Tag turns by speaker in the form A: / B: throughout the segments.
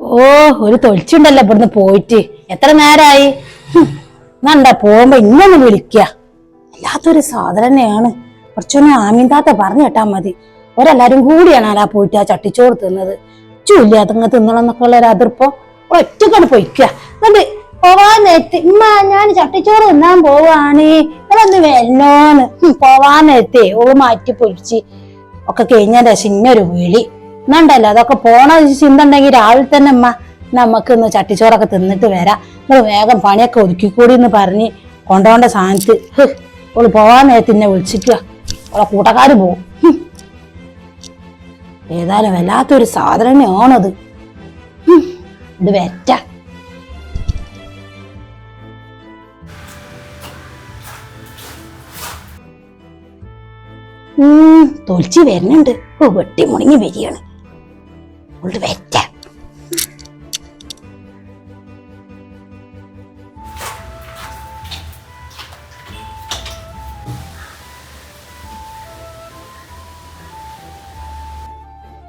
A: ഓ ഒരു തൊളിച്ചുണ്ടല്ലോ ഇവിടുന്ന് പോയിട്ട്. എത്ര നേരായി? നണ്ട പോകുമ്പോ ഇന്നൊന്ന് വിളിക്ക. അല്ലാത്തൊരു സാധനം തന്നെയാണ്. കുറച്ചൊന്ന് ആമീന്താത്ത പറഞ്ഞു കേട്ടാ മതി. ഒരെല്ലാരും കൂടിയാണ് ആരാ പോയിട്ട് ആ ചട്ടിച്ചോറ് തിന്നത്. ചുല്ല അതങ്ങ് തിന്നണം എന്നൊക്കെ ഉള്ള ഒരു അതിർപ്പോ. ഒറ്റക്കാണ് പൊയ്ക്ക. എന്നിട്ട് പോവാൻ ഇമ്മ ഞാൻ ചട്ടിച്ചോറ് തിന്നാൻ പോവാണ്. ഇതൊന്ന് വെല്ലോന്ന് ഉം, പോവാൻ നേരത്തെ മാറ്റി പൊരിച്ച് ഒക്കെ കഴിഞ്ഞാൽ ശേഷം ഇന്നൊരു വിളി. എന്നുണ്ടല്ലോ അതൊക്കെ പോണ ചിന്ത ഉണ്ടെങ്കിൽ രാവിലെ തന്നെ അമ്മ നമുക്ക് ഇന്ന് ചട്ടിച്ചോറൊക്കെ തിന്നിട്ട് വരാം. നിങ്ങൾ വേഗം പണിയൊക്കെ ഒതുക്കിക്കൂടി എന്ന് പറഞ്ഞ് കൊണ്ടുപോകേണ്ട സാധനത്ത്. ഓൾ പോവാൻ നേരത്തെ എന്നെ വിളിച്ചിക്കുക ഓളെ കൂട്ടക്കാര് പോവും. ഏതായാലും വല്ലാത്തൊരു സാധനം ആണത് ഇത് വെറ്റ തൊലിച്ച് വരുന്നുണ്ട്. വെട്ടി മുണിങ്ങി വരികയാണ്. ഉള്ളു വെറ്റ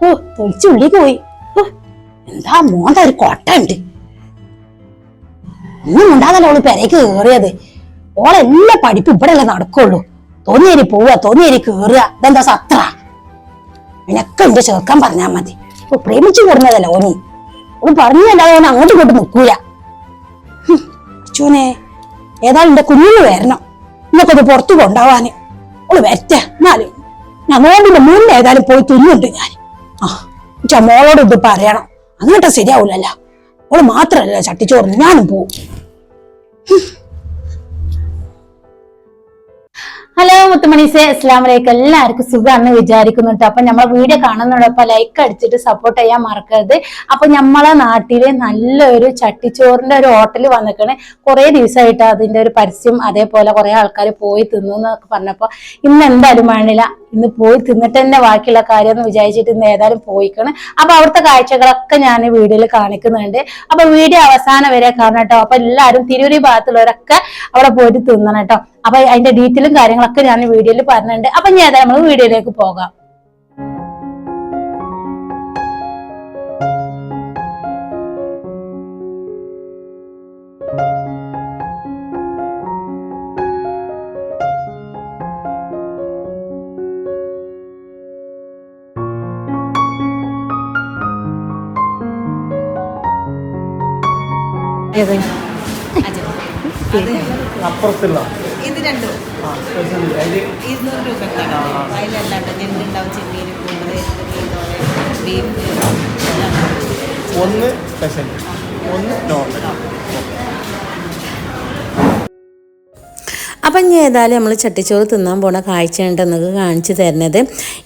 A: ഓ തൊലിച്ച് ഉള്ളിക്ക് പോയി. എന്താ മോന്ത ഒരു കൊട്ട ഉണ്ട് ഒന്നും ഉണ്ടാകല്ലോ അവൾ പെരയ്ക്ക് കയറിയത് ഓളെല്ലാ പഠിപ്പ് ഇവിടെ അല്ലേ നടക്കുള്ളൂ. തോന്നിയേരി പോവുക തോന്നിയേരി കേറുക. ഇതെന്താ സത്ര? എന്റെ ചേർക്കാൻ പറഞ്ഞാ മതി. ഓ പ്രേമിച്ചു കൊടുന്നതല്ല ഓനി. ഓൻ പറഞ്ഞല്ലാതെ ഓൻ അങ്ങോട്ട് കൊണ്ട് നിൽക്കൂല അച്ഛനെ ഏതായാലും എന്റെ കുഞ്ഞിന് വരണം. ഇന്നൊക്കെ പുറത്തു കൊണ്ടാവാന് ഓൾ വരറ്റ എന്നാലും. ഞാൻ നോമ്പിന്റെ മുന്നേ ഏതായാലും പോയി തിന്നുണ്ട് ഞാൻ. ആ ചാ മോളോട് ഇത് പറയണം. അങ്ങോട്ട് ശരിയാവൂലല്ല. ഓൾ മാത്രല്ല ചട്ടിച്ചോറിന് ഞാനും പോവും. ഹലോ മുത്തുമണീസെ. അസ്ലാം വലൈക്കും എല്ലാവർക്കും സുഖമാണെന്ന് വിചാരിക്കുന്നു കേട്ടോ അപ്പൊ നമ്മളെ വീഡിയോ കാണുന്നതോടൊപ്പം ലൈക്ക് അടിച്ചിട്ട് സപ്പോർട്ട് ചെയ്യാൻ മറക്കരുത്. അപ്പൊ നമ്മളെ നാട്ടിലെ നല്ലൊരു ചട്ടിച്ചോറിന്റെ ഒരു ഹോട്ടൽ വന്നിക്കണ്. കുറെ ദിവസമായിട്ട് അതിന്റെ ഒരു പരസ്യം അതേപോലെ കുറെ ആൾക്കാർ പോയി തിന്നു എന്നൊക്കെ പറഞ്ഞപ്പോ ഇന്ന് എന്തായാലും വേണില്ല. ഇന്ന് പോയി തിന്നിട്ട് തന്നെ ബാക്കിയുള്ള കാര്യം എന്ന് വിചാരിച്ചിട്ട് ഇന്ന് ഏതായാലും പോയിക്കണം. അപ്പൊ അവിടുത്തെ കാഴ്ചകളൊക്കെ ഞാൻ വീഡിയോയിൽ കാണിക്കുന്നുണ്ട്. അപ്പൊ വീഡിയോ അവസാനം വരെ കാണണം കേട്ടോ അപ്പൊ എല്ലാവരും തിരൂരി ഭാഗത്തുള്ളവരൊക്കെ അവിടെ പോയിട്ട് തിന്നണം കേട്ടോ അപ്പൊ അതിന്റെ ഡീറ്റെയിലും കാര്യങ്ങളൊക്കെ ഞാൻ വീഡിയോയിൽ പറഞ്ഞിട്ടുണ്ട്. അപ്പൊ ഞാൻ ഏതായാലും നമ്മൾ വീഡിയോയിലേക്ക് പോകാം.
B: അപ്പുറത്തുള്ള
C: ഇത് രണ്ടും. ഇരുന്നൂറ് രൂപ അതിലല്ലാണ്ട് ഞണ്ടുണ്ടാവും ചെമ്മീൻ ബീഫ് ഉണ്ടാവും.
B: ഒന്ന് സ്പെഷ്യൽ ഒന്ന് നോർമൽ
D: അപ്പം ഇനി ഏതായാലും നമ്മൾ ചട്ടിച്ചോറ് തിന്നാൻ പോണ കാഴ്ചയുണ്ട് നിങ്ങൾക്ക് കാണിച്ചു തരുന്നത്.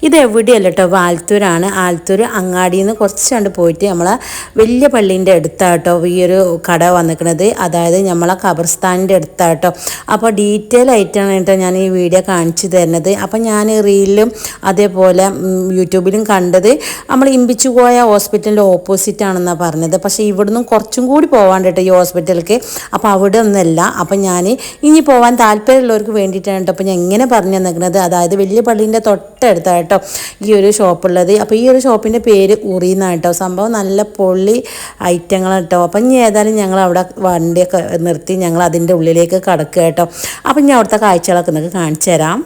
D: ഇത് എവിടെയല്ല കേട്ടോ ആലത്തൂരാണ് ആലത്തൂർ അങ്ങാടിയിൽ നിന്ന് കുറച്ചാണ്ട് പോയിട്ട് നമ്മളെ വലിയ പള്ളീന്റെ അടുത്താട്ടോ ഈ ഒരു കട വന്നിക്കണത്. അതായത് നമ്മളെ ഖബർസ്ഥാനിന്റെ അടുത്താട്ടോ. അപ്പോൾ ഡീറ്റെയിൽ ആയിട്ടാണ് കേട്ടോ ഞാൻ ഈ വീഡിയോ കാണിച്ചു തരുന്നത്. അപ്പം ഞാൻ റീലിലും അതേപോലെ യൂട്യൂബിലും കണ്ടത് നമ്മൾ ഇമ്പിച്ചുകോയ ഹോസ്പിറ്റലിന്റെ ഓപ്പോസിറ്റ് ആണെന്നാണ് പറഞ്ഞത്. പക്ഷേ ഇവിടുന്ന് കുറച്ചും കൂടി പോകാണ്ട് കേട്ടോ ഈ ഹോസ്പിറ്റലിലേക്ക് അപ്പോൾ അവിടെ ഒന്നല്ല അപ്പം ഞാൻ ഇനി പോവാൻ താല്പര്യമുള്ളവർക്ക് വേണ്ടിയിട്ടാണ് കേട്ടോ. അപ്പോൾ ഞാൻ എങ്ങനെ പറഞ്ഞു തന്നിരിക്കുന്നത് അതായത് വലിയ പള്ളീന്റെ തൊട്ടടുത്താണ് കേട്ടോ ഈ ഒരു ഷോപ്പുള്ളത്. അപ്പോൾ ഈ ഒരു ഷോപ്പിന്റെ പേര് ഉറിയെന്നാണ് കേട്ടോ സംഭവം നല്ല പൊള്ളി ഐറ്റങ്ങളാണ് കേട്ടോ. അപ്പം ഇനി ഏതായാലും ഞങ്ങൾ അവിടെ വണ്ടിയൊക്കെ നിർത്തി ഞങ്ങൾ അതിന്റെ ഉള്ളിലേക്ക് കടക്കുക കേട്ടോ അപ്പം ഞാൻ അവിടുത്തെ കാഴ്ചകളൊക്കെ നിങ്ങൾക്ക് കാണിച്ചു തരാം.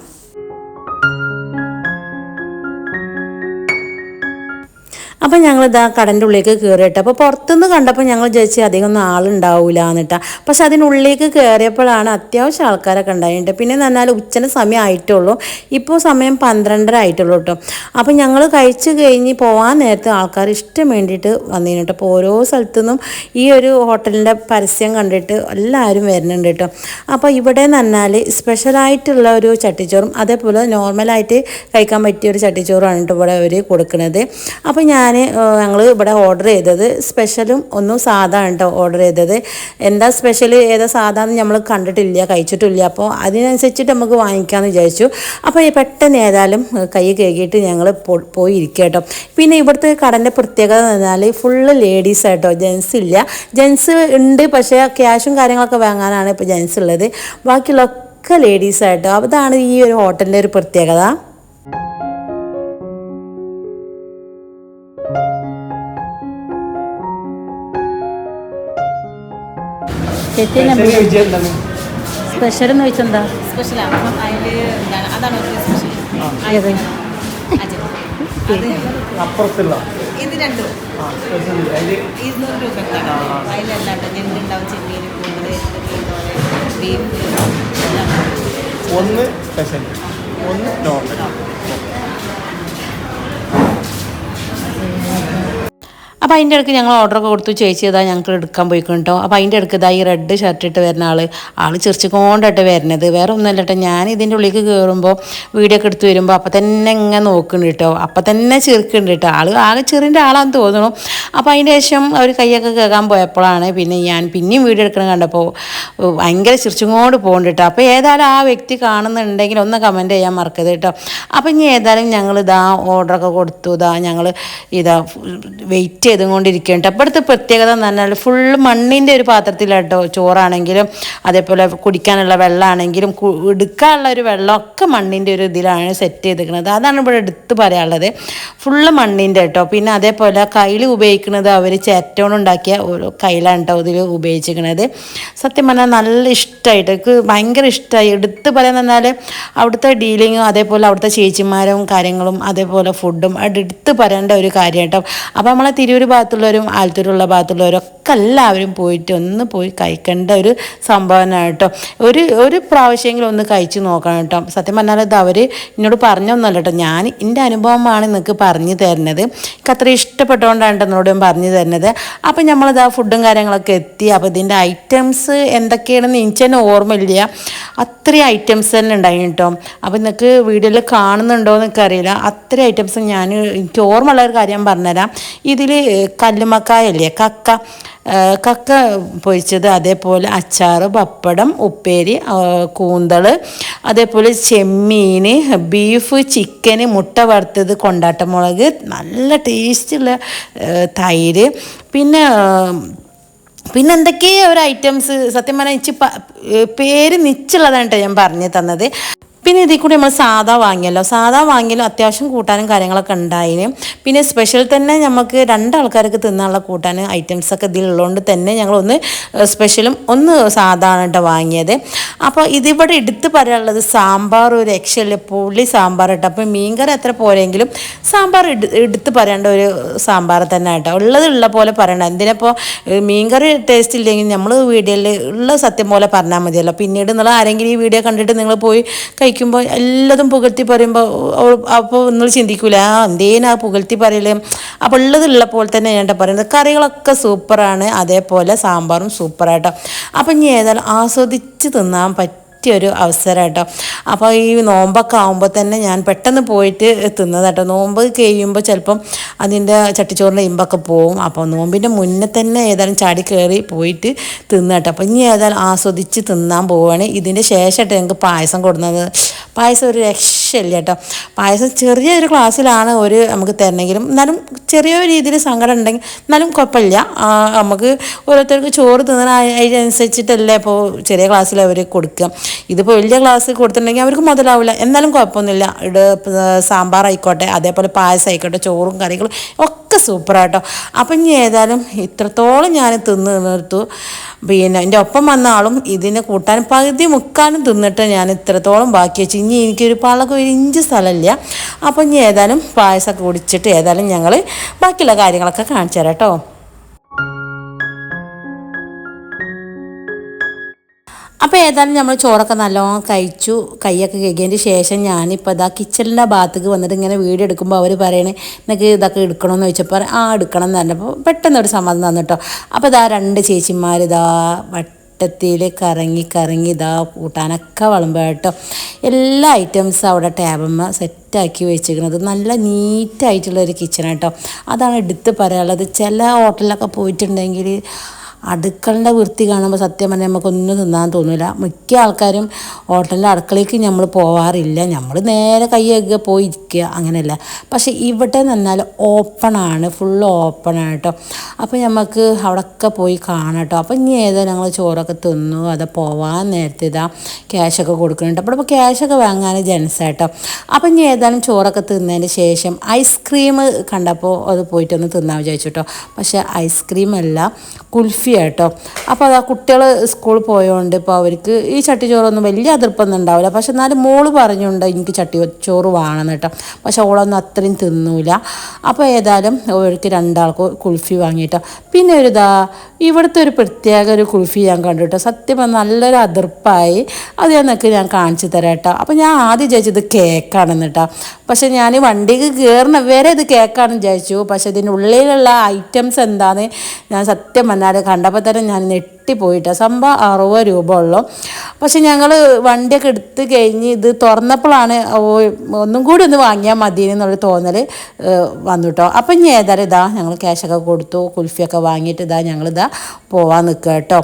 D: അപ്പം ഞങ്ങൾ ഇതാ കടന്റെ ഉള്ളിലേക്ക് കയറിയിട്ട് അപ്പോൾ പുറത്തുനിന്ന് കണ്ടപ്പോൾ ഞങ്ങൾ വിചാരിച്ചു അധികം ഒന്നും ആളുണ്ടാവില്ല എന്നിട്ടാ. പക്ഷെ അതിനുള്ളിലേക്ക് കയറിയപ്പോഴാണ് അത്യാവശ്യം ആൾക്കാരൊക്കെ ഉണ്ടായിട്ട് പിന്നെ എന്ന് പറഞ്ഞാൽ ഉച്ചന സമയം ആയിട്ടുള്ളൂ. ഇപ്പോൾ സമയം പന്ത്രണ്ടര ആയിട്ടുള്ളൂ കേട്ടോ. അപ്പോൾ ഞങ്ങൾ കഴിച്ച് കഴിഞ്ഞ് പോകാൻ നേരത്തെ ആൾക്കാർ ഇഷ്ടം വേണ്ടിയിട്ട് വന്നിരുന്നു കേട്ടോ. അപ്പോൾ ഓരോ സ്ഥലത്തു നിന്നും ഈ ഒരു ഹോട്ടലിന്റെ പരസ്യം കണ്ടിട്ട് എല്ലാവരും വരുന്നുണ്ട് കേട്ടോ. അപ്പോൾ ഇവിടെ എന്ന് പറഞ്ഞാൽ സ്പെഷ്യലായിട്ടുള്ള ഒരു ചട്ടിച്ചോറും അതേപോലെ നോർമലായിട്ട് കഴിക്കാൻ പറ്റിയ ഒരു ചട്ടിച്ചോറുമാണ് കേട്ടോ ഇവിടെ അവർ കൊടുക്കുന്നത് അപ്പോൾ ഞാൻ ഞങ്ങൾ ഇവിടെ ഓർഡർ ചെയ്തത് സ്പെഷ്യലും ഒന്നും സാധാ കേട്ടോ ഓർഡർ ചെയ്തത്. എന്താ സ്പെഷ്യൽ ഏതാ സാധാന്ന് നമ്മൾ കണ്ടിട്ടില്ല കഴിച്ചിട്ടില്ല. അപ്പോൾ അതിനനുസരിച്ചിട്ട് നമുക്ക് വാങ്ങിക്കാമെന്ന് വിചാരിച്ചു. അപ്പോൾ ഈ പെട്ടെന്ന് ഏതായാലും കൈ കേകിയിട്ട് ഞങ്ങൾ പോയി ഇരിക്കുക കേട്ടോ പിന്നെ ഇവിടുത്തെ കടന്റെ പ്രത്യേകത എന്ന് പറഞ്ഞാൽ ഫുള്ള് ലേഡീസ് ആയിട്ടോ ജെൻസ് ഇല്ല. ജെൻസ് ഉണ്ട് പക്ഷേ ക്യാഷും കാര്യങ്ങളൊക്കെ വാങ്ങാനാണ് ഇപ്പോൾ ജെൻസ് ഉള്ളത്. ബാക്കിയുള്ളൊക്കെ ലേഡീസ് ആയിട്ടോ അതാണ് ഈ ഒരു ഹോട്ടലിന്റെ ഒരു പ്രത്യേകത.
A: ഞാൻ
B: സ്പെഷ്യൽ
A: എന്ന് വെച്ചെന്താ
C: സ്പെഷ്യലാണ് അപ്പം അതിൽ എന്താണ്? അതാണ് ഒരു സ്പെഷ്യൽ
B: അപ്പുറത്തുള്ള.
C: ഇത് രണ്ടും. ഇരുന്നൂറ് അതിലെല്ലാം ഞണ്ടുണ്ടാവും ചെമ്മീൻ
B: ഒന്ന് സ്പെഷ്യൽ ഒന്ന് നോർമൽ.
D: അപ്പോൾ അതിന്റെ ഇടയ്ക്ക് ഞങ്ങൾ ഓർഡറൊക്കെ കൊടുത്തു. ചേച്ചി ഇതാ ഞങ്ങൾക്ക് എടുക്കാൻ പോയിക്കണം കേട്ടോ അപ്പോൾ അതിന്റെ ഇടയ്ക്ക് ഇതാ ഈ റെഡ് ഷർട്ട് ഇട്ട് വരുന്ന ആൾ ആൾ ചിരിച്ചുകൊണ്ടിട്ട് വരുന്നത് വേറെ ഒന്നുമല്ല കേട്ടോ ഞാൻ ഇതിന്റെ ഉള്ളിലേക്ക് കയറുമ്പോൾ വീഡിയോ ഒക്കെ എടുത്ത് വരുമ്പോൾ അപ്പം തന്നെ ഇങ്ങനെ നോക്കുന്നുണ്ട് കേട്ടോ അപ്പം തന്നെ ചെറുക്കുന്നുണ്ട് കേട്ടോ ആൾ ആകെ ചെറിന്റെ ആളാന്ന് തോന്നുന്നു. അപ്പോൾ അതിന്റെ ശേഷം അവർ കൈയൊക്കെ കേൾക്കാൻ പോയപ്പോഴാണ് പിന്നെ ഞാൻ പിന്നെയും വീഡിയോ എടുക്കണം കണ്ടപ്പോൾ ഭയങ്കര ചിരിച്ചുകൊണ്ട് പോകുന്നുണ്ട് കേട്ടോ അപ്പോൾ ഏതായാലും ആ വ്യക്തി കാണുന്നുണ്ടെങ്കിൽ ഒന്ന് കമന്റ് ചെയ്യാൻ മറക്കരുത് കേട്ടോ അപ്പം ഇനി ഏതായാലും ഞങ്ങൾ ഇതാ ഓർഡറൊക്കെ കൊടുത്തു. ഇതാ ഞങ്ങൾ ഇതാ വെയിറ്റ് ചെയ്തുകൊണ്ടിരിക്കുന്നുണ്ട് കേട്ടോ ഇവിടുത്തെ പ്രത്യേകത എന്ന് പറഞ്ഞാൽ ഫുൾ മണ്ണിന്റെ ഒരു പാത്രത്തിലാട്ടോ ചോറാണെങ്കിലും അതേപോലെ കുടിക്കാനുള്ള വെള്ളമാണെങ്കിലും എടുക്കാനുള്ള ഒരു വെള്ളമൊക്കെ മണ്ണിന്റെ ഒരു ഇതിലാണ് സെറ്റ് ചെയ്തിരിക്കുന്നത്. അതാണ് ഇവിടെ എടുത്ത് പറയാനുള്ളത്. ഫുള്ള് മണ്ണിന്റെ കേട്ടോ പിന്നെ അതേപോലെ കയ്യിൽ ഉപയോഗിക്കുന്നത് അവർ ചേറ്റോണ്ടുണ്ടാക്കിയ ഓരോ കയ്യിലാണ് കേട്ടോ ഇതിൽ ഉപയോഗിച്ചിരിക്കുന്നത്. സത്യം പറഞ്ഞാൽ നല്ല ഇഷ്ടമായിട്ട് എനിക്ക് ഭയങ്കര ഇഷ്ടമായി. എടുത്ത് പറയാന്ന് പറഞ്ഞാൽ അവിടുത്തെ ഡീലിങ്ങും അതേപോലെ അവിടുത്തെ ചേച്ചിമാരും കാര്യങ്ങളും അതേപോലെ ഫുഡും അത് എടുത്ത് പറയേണ്ട ഒരു കാര്യം കേട്ടോ അപ്പോൾ നമ്മളെ തിരൂർ ഭാഗത്തുള്ളവരും ആലത്തൂരുള്ള ഭാഗത്തുള്ളവരും ഒക്കെ എല്ലാവരും പോയിട്ട് ഒന്ന് പോയി കഴിക്കേണ്ട ഒരു സംഭവമാണ് കേട്ടോ. ഒരു ഒരു പ്രാവശ്യമെങ്കിലും ഒന്ന് കഴിച്ച് നോക്കണം കേട്ടോ. സത്യം പറഞ്ഞാൽ ഇത് അവർ എന്നോട് പറഞ്ഞൊന്നല്ല കേട്ടോ. ഞാൻ എന്റെ അനുഭവമാണ് നിങ്ങൾക്ക് പറഞ്ഞു തരുന്നത്. എനിക്ക് അത്ര ഇഷ്ടപ്പെട്ടുകൊണ്ടാണ് കേട്ടോ എന്നോട് പറഞ്ഞു തരുന്നത്. അപ്പം നമ്മളിത് ആ ഫുഡും കാര്യങ്ങളൊക്കെ എത്തി. അപ്പോൾ ഇതിന്റെ ഐറ്റംസ് എന്തൊക്കെയാണെന്ന് എനിക്ക് തന്നെ ഓർമ്മയില്ല. അത്രയും ഐറ്റംസ് തന്നെ ഉണ്ടായി കേട്ടോ. അപ്പോൾ നിങ്ങൾക്ക് വീഡിയോയിൽ കാണുന്നുണ്ടോ എന്നൊക്കെ അറിയില്ല. അത്രയും ഐറ്റംസ് ഞാൻ എനിക്ക് ഓർമ്മയുള്ള ഒരു കാര്യം പറഞ്ഞുതരാം. ഇതിൽ കല്ലുമക്കായല്ലേ കക്ക കക്ക പൊരിച്ചത് അതേപോലെ അച്ചാറ് പപ്പടം ഉപ്പേരി കൂന്തൾ അതേപോലെ ചെമ്മീൻ ബീഫ് ചിക്കൻ മുട്ട വറുത്തത് കൊണ്ടാട്ടമുളക് നല്ല ടേസ്റ്റുള്ള തൈര്. പിന്നെ പിന്നെ എന്തൊക്കെയോ ഒരു ഐറ്റംസ്. സത്യം പറഞ്ഞാൽ ഇച്ചി പേര് നിച്ചുള്ളതാണ് കേട്ടോ ഞാൻ പറഞ്ഞു തന്നത്. പിന്നെ ഇതിൽ കൂടി നമ്മൾ സാധാ വാങ്ങിയല്ലോ. സാധാ വാങ്ങിയാലും അത്യാവശ്യം കൂട്ടാനും കാര്യങ്ങളൊക്കെ ഉണ്ടായിന്. പിന്നെ സ്പെഷ്യൽ തന്നെ നമുക്ക് രണ്ടാൾക്കാർക്ക് തിന്നാനുള്ള കൂട്ടാൻ ഐറ്റംസ് ഒക്കെ ഇതിലുള്ളതുകൊണ്ട് തന്നെ ഞങ്ങളൊന്ന് സ്പെഷ്യലും ഒന്ന് സാധാരണ വാങ്ങിയത്. അപ്പോൾ ഇതിവിടെ എടുത്ത് പറയാനുള്ളത് സാമ്പാർ ഒരു രക്ഷയില്ല പുള്ളി സാമ്പാർ കേട്ടോ അപ്പോൾ മീൻകറി അത്ര പോരെങ്കിലും സാമ്പാർ എടു- എടുത്ത് പറയേണ്ട ഒരു സാമ്പാർ തന്നെ കേട്ടോ ഉള്ളത് ഉള്ള പോലെ പറയണം എന്തിനപ്പോൾ മീൻകറി ടേസ്റ്റ് ഇല്ലെങ്കിൽ നമ്മൾ വീഡിയോയിൽ ഉള്ള സത്യം പോലെ പറഞ്ഞാൽ മതിയല്ലോ. പിന്നീട് നിങ്ങൾ ആരെങ്കിലും ഈ വീഡിയോ കണ്ടിട്ട് നിങ്ങൾ പോയി കഴിക്കുമ്പോൾ എല്ലാതും പുകഴ്ത്തി പറയുമ്പോൾ അപ്പോൾ നിങ്ങൾ ചിന്തിക്കൂല ആ എന്തേനാ പുകഴ്ത്തി പറയൽ? അപ്പോൾ ഉള്ളതുള്ള പോലെ തന്നെ ഞാൻ പറയുന്നത്. കറികളൊക്കെ സൂപ്പറാണ് അതേപോലെ സാമ്പാറും സൂപ്പറായിട്ടോ അപ്പം ഇനി ഏതായാലും ആസ്വദിച്ച് തിന്നാൻ പറ്റും പറ്റിയൊരു അവസരം കേട്ടോ. അപ്പോൾ ഈ നോമ്പൊക്കെ ആകുമ്പോൾ തന്നെ ഞാൻ പെട്ടെന്ന് പോയിട്ട് തിന്നത് കേട്ടോ. നോമ്പ് കഴിയുമ്പോൾ ചിലപ്പം അതിന്റെ ചട്ടിച്ചോറിന്റെ ഇമ്പൊക്കെ പോവും. അപ്പോൾ നോമ്പിന്റെ മുന്നേ തന്നെ ഏതായാലും ചാടി കയറി പോയിട്ട് തിന്നു കേട്ടോ. അപ്പോൾ ഇനി ഏതായാലും ആസ്വദിച്ച് തിന്നാൻ പോവുകയാണ്. ഇതിന്റെ ശേഷമായിട്ട് ഞങ്ങൾക്ക് പായസം കൊടുക്കുന്നത് പായസം ഒരു രക്ഷയില്ല കേട്ടോ. പായസം ചെറിയൊരു ക്ലാസ്സിലാണ് ഒരു നമുക്ക് തരണമെങ്കിലും. എന്നാലും ചെറിയ രീതിയിൽ സങ്കടം ഉണ്ടെങ്കിൽ എന്നാലും കുഴപ്പമില്ല. നമുക്ക് ഓരോരുത്തർക്ക് ചോറ് തിന്നാൻ അതിനനുസരിച്ചിട്ടല്ലേ ഇപ്പോൾ ചെറിയ ക്ലാസ്സിൽ അവർ കൊടുക്കുക. ഇതിപ്പോൾ വലിയ ക്ലാസ് കൊടുത്തിട്ടുണ്ടെങ്കിൽ അവർക്ക് മുതലാവില്ല. എന്നാലും കുഴപ്പമൊന്നുമില്ല. ഇട് സാമ്പാർ ആയിക്കോട്ടെ അതേപോലെ പായസം ആയിക്കോട്ടെ ചോറും കറികളും ഒക്കെ സൂപ്പറാട്ടോ അപ്പം ഇനി ഏതായാലും ഇത്രത്തോളം ഞാൻ തിന്ന് നിർത്തു. പിന്നെ എന്റെ ഒപ്പം വന്ന ആളും ഇതിനെ കൂട്ടാൻ പകുതി മുക്കാനും തിന്നിട്ട് ഞാൻ ഇത്രത്തോളം ബാക്കി വെച്ചു. ഇനി എനിക്കൊരു പാളൊക്കെ ഒരു ഇഞ്ച് സ്ഥലമില്ല. അപ്പം ഇനി ഏതായാലും പായസമൊക്കെ കുടിച്ചിട്ട് ഏതായാലും ഞങ്ങൾ ബാക്കിയുള്ള കാര്യങ്ങളൊക്കെ കാണിച്ചു തരാം കേട്ടോ. അപ്പോൾ ഏതായാലും നമ്മൾ ചോറൊക്കെ നല്ലോണം കഴിച്ചു കൈയൊക്കെ കഴുകിയതിന് ശേഷം ഞാനിപ്പോൾ ഇതാ കിച്ചണിന്റെ ഭാഗത്തേക്ക് വന്നിട്ട് ഇങ്ങനെ വീഡിയോ എടുക്കുമ്പോൾ അവർ പറയണേ നിനക്ക് ഇതൊക്കെ എടുക്കണമെന്ന് ചോദിച്ചപ്പോൾ ആ എടുക്കണം എന്ന് പറഞ്ഞപ്പോൾ പെട്ടെന്ന് ഒരു സമ്മതം തന്നു കേട്ടോ അപ്പോൾ ഇതാ രണ്ട് ചേച്ചിമാർ ഇതാ വട്ടത്തിൽ കറങ്ങി കറങ്ങി ഇതാ കൂട്ടാനൊക്കെ വിളമ്പോ കേട്ടോ എല്ലാ ഐറ്റംസ് അവിടെ ടേബിൾമ സെറ്റാക്കി വെച്ചിരിക്കുന്നത്. നല്ല നീറ്റായിട്ടുള്ളൊരു കിച്ചൺ കേട്ടോ അതാണ് എടുത്ത് പറയാനുള്ളത്. ചില ഹോട്ടലിലൊക്കെ പോയിട്ടുണ്ടെങ്കിൽ അടുക്കളന്റെ വൃത്തി കാണുമ്പോൾ സത്യം പറഞ്ഞാൽ നമുക്കൊന്നും തിന്നാൻ തോന്നില്ല മിക്ക ആൾക്കാരും ഹോട്ടലിന്റെ അടുക്കളയ്ക്ക് നമ്മൾ പോവാറില്ല. നമ്മൾ നേരെ കൈയൊക്കെ പോയി ഇരിക്കുക അങ്ങനെയല്ല. പക്ഷേ ഇവിടെ നിന്നാൽ ഓപ്പണാണ് ഫുൾ ഓപ്പണാണ് കേട്ടോ അപ്പോൾ നമുക്ക് അവിടെയൊക്കെ പോയി കാണാം കേട്ടോ അപ്പോൾ ഇനി ഏതാ ഞങ്ങൾ ചോറൊക്കെ തിന്നു അത് പോവാൻ നേരത്തെ ഇതാ ക്യാഷൊക്കെ കൊടുക്കുന്നുണ്ട്. അപ്പോൾ ഇപ്പോൾ ക്യാഷൊക്കെ വാങ്ങാൻ ജെൻസ് കേട്ടോ അപ്പോൾ ഇനി ഏതായാലും ചോറൊക്കെ തിന്നതിന് ശേഷം ഐസ്ക്രീം കണ്ടപ്പോൾ അത് പോയിട്ടൊന്ന് തിന്നാൻ വിചാരിച്ചു കേട്ടോ പക്ഷേ ഐസ്ക്രീം അല്ല കുൽഫി കേട്ടോ അപ്പോൾ അത് ആ കുട്ടികൾ സ്കൂളിൽ പോയതുകൊണ്ട് ഇപ്പോൾ അവർക്ക് ഈ ചട്ടി ചോറൊന്നും വലിയ അതിർപ്പൊന്നും ഉണ്ടാവില്ല പക്ഷെ എന്നാലും മോൾ പറഞ്ഞുകൊണ്ട് എനിക്ക് ചട്ടി ചോറ് വേണം കേട്ടോ. പക്ഷെ ഓളൊന്നും അത്രയും തിന്നൂല. അപ്പോൾ ഏതായാലും അവർക്ക് രണ്ടാൾക്ക് കുൽഫി വാങ്ങിയിട്ടോ പിന്നെ ഒരു ഇതാ ഇവിടുത്തെ ഒരു പ്രത്യേക ഒരു കുൽഫി ഞാൻ കണ്ടു കേട്ടോ. സത്യം നല്ലൊരു അതിർപ്പായി. അത് എന്നൊക്കെ ഞാൻ കാണിച്ചു തരാം കേട്ടോ. അപ്പോൾ ഞാൻ ആദ്യം ചോദിച്ചത് കേക്കാണെന്ന് കേട്ടോ. പക്ഷെ ഞാൻ വണ്ടിക്ക് കയറുന്ന വരെ ഇത് കേക്കാണെന്ന് വിചാരിച്ചു. പക്ഷെ ഇതിനുള്ളിലുള്ള ഐറ്റംസ് എന്താണെന്ന് ഞാൻ സത്യം പറഞ്ഞാൽ കണ്ടപ്പോൾ തന്നെ ഞാൻ ഞെട്ടിപ്പോയിട്ടാ സംഭവം അറുപത് രൂപ ഉള്ളു. പക്ഷെ ഞങ്ങൾ വണ്ടിയൊക്കെ എടുത്ത് കഴിഞ്ഞ് ഇത് തുറന്നപ്പോഴാണ് ഒന്നും കൂടി ഒന്ന് വാങ്ങിയാൽ മതി എന്നുള്ള തോന്നൽ വന്നു കേട്ടോ അപ്പം ഇനി ഏതായാലും ഇതാ ഞങ്ങൾ ക്യാഷൊക്കെ കൊടുത്തു കുൽഫിയൊക്കെ വാങ്ങിയിട്ട് ഇതാ ഞങ്ങളിതാ പോവാൻ നിൽക്കുക കേട്ടോ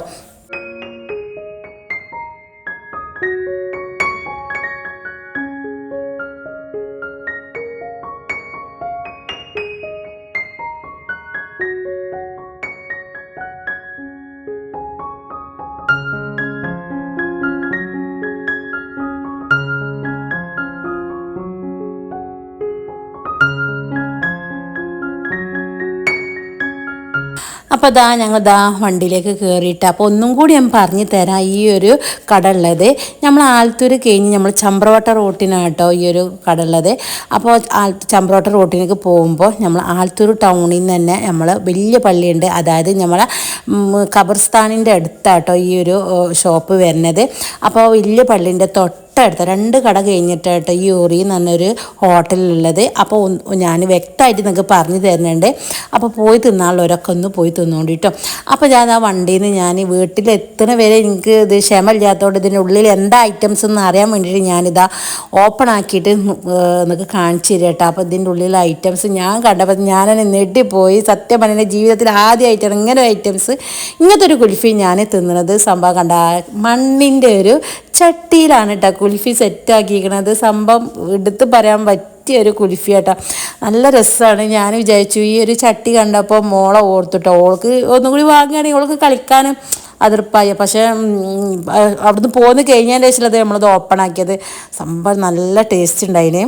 D: അപ്പോൾ ദാ ഞങ്ങൾ ദാ വണ്ടിയിലേക്ക് കയറിയിട്ട് അപ്പോൾ ഒന്നും കൂടി ഞാൻ പറഞ്ഞു തരാം ഈ ഒരു കട ഉള്ളത് നമ്മൾ ആലത്തൂർ കഴിഞ്ഞ് നമ്മൾ ചമ്പ്രവട്ട റോട്ടിനാട്ടോ ഈ ഒരു കട ഉള്ളത് അപ്പോൾ ചമ്പ്രവട്ട റോട്ടിലേക്ക് പോകുമ്പോൾ നമ്മൾ ആലത്തൂർ ടൗണിൽ നിന്ന് തന്നെ നമ്മൾ വലിയ പള്ളിയുണ്ട്. അതായത് നമ്മളെ ഖബർസ്ഥാനിന്റെ അടുത്താട്ടോ ഈ ഒരു ഷോപ്പ് വരുന്നത്. അപ്പോൾ വലിയ പള്ളീന്റെ തൊട്ട് തൊട്ടടുത്ത രണ്ട് കട കഴിഞ്ഞിട്ടായിട്ട് ഈ ഓറി എന്ന് പറഞ്ഞൊരു ഹോട്ടലിലുള്ളത്. അപ്പോൾ ഞാൻ വ്യക്തമായിട്ട് നിങ്ങൾക്ക് പറഞ്ഞു തരുന്നുണ്ട്. അപ്പോൾ പോയി തിന്നാനുള്ളവരൊക്കെ ഒന്ന് പോയി തിന്നുകൊണ്ടിട്ടോ അപ്പോൾ ഞാൻ ആ വണ്ടിയിൽ നിന്ന് ഞാൻ വീട്ടിലെത്തുന്ന വരെ എനിക്ക് ഇത് ക്ഷമയില്ലാത്തതുകൊണ്ട് ഇതിന്റെ ഉള്ളിൽ എന്താ ഐറ്റംസ് എന്ന് അറിയാൻ വേണ്ടിയിട്ട് ഞാനിതാ ഓപ്പൺ ആക്കിയിട്ട് നിങ്ങൾക്ക് കാണിച്ചു തരാം കേട്ടോ. അപ്പോൾ ഇതിന്റെ ഉള്ളിലെ ഐറ്റംസ് ഞാൻ കണ്ടപ്പോൾ ഞാനെന്നെ നെട്ടിപ്പോയി സത്യം പറഞ്ഞ ജീവിതത്തിൽ ആദ്യമായിട്ടാണ് ഇങ്ങനെ ഐറ്റംസ് ഇങ്ങനത്തെ ഒരു കുൽഫി ഞാൻ തിന്നുന്നത് സംഭവം കണ്ട മണ്ണിന്റെ ഒരു ചട്ടിയിലാണ് കേട്ടോ കുൽഫി സെറ്റാക്കിയിരിക്കണത്. സംഭവം എടുത്ത് പറയാൻ പറ്റിയ ഒരു കുൽഫി കേട്ടോ നല്ല രസമാണ് ഞാൻ വിചാരിച്ചു ഈ ഒരു ചട്ടി കണ്ടപ്പോൾ മോളെ ഓർത്തിട്ടോ. ഓൾക്ക് ഒന്നും കൂടി വാങ്ങുകയാണെങ്കിൽ ഓൾക്ക് കളിക്കാനും അതിർപ്പായ പക്ഷേ അവിടുന്ന് പോന്ന് കഴിഞ്ഞതിന്റെ ശേഷം അത് നമ്മളത് ഓപ്പൺ ആക്കിയത്. സംഭവം നല്ല ടേസ്റ്റ് ഉണ്ടായിന്.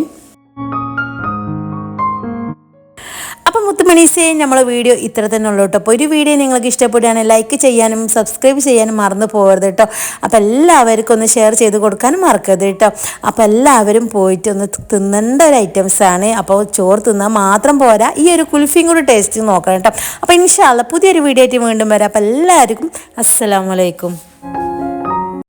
D: മുത്തുമണീസേ നമ്മളെ വീഡിയോ ഇത്ര തന്നെ ഉള്ളൂ കേട്ടോ. അപ്പോൾ ഒരു വീഡിയോ നിങ്ങൾക്ക് ഇഷ്ടപ്പെടുകയാണെങ്കിൽ ലൈക്ക് ചെയ്യാനും സബ്സ്ക്രൈബ് ചെയ്യാനും മറന്നു പോകരുത് കേട്ടോ. അപ്പോൾ എല്ലാവർക്കും ഒന്ന് ഷെയർ ചെയ്ത് കൊടുക്കാനും മറക്കരുത് കേട്ടോ. അപ്പോൾ എല്ലാവരും പോയിട്ട് ഒന്ന് തിന്നേണ്ട ഒരു ഐറ്റംസ് ആണ്. അപ്പോൾ ചോറ് തിന്നാൽ മാത്രം പോരാ. ഈ ഒരു കുൽഫിയും കൂടി ടേസ്റ്റ് നോക്കണം കേട്ടോ. അപ്പോൾ ഇൻഷാല്ല പുതിയൊരു വീഡിയോ ആയിട്ട് വീണ്ടും വരാം. അപ്പോൾ എല്ലാവർക്കും അസ്സലാമലൈക്കും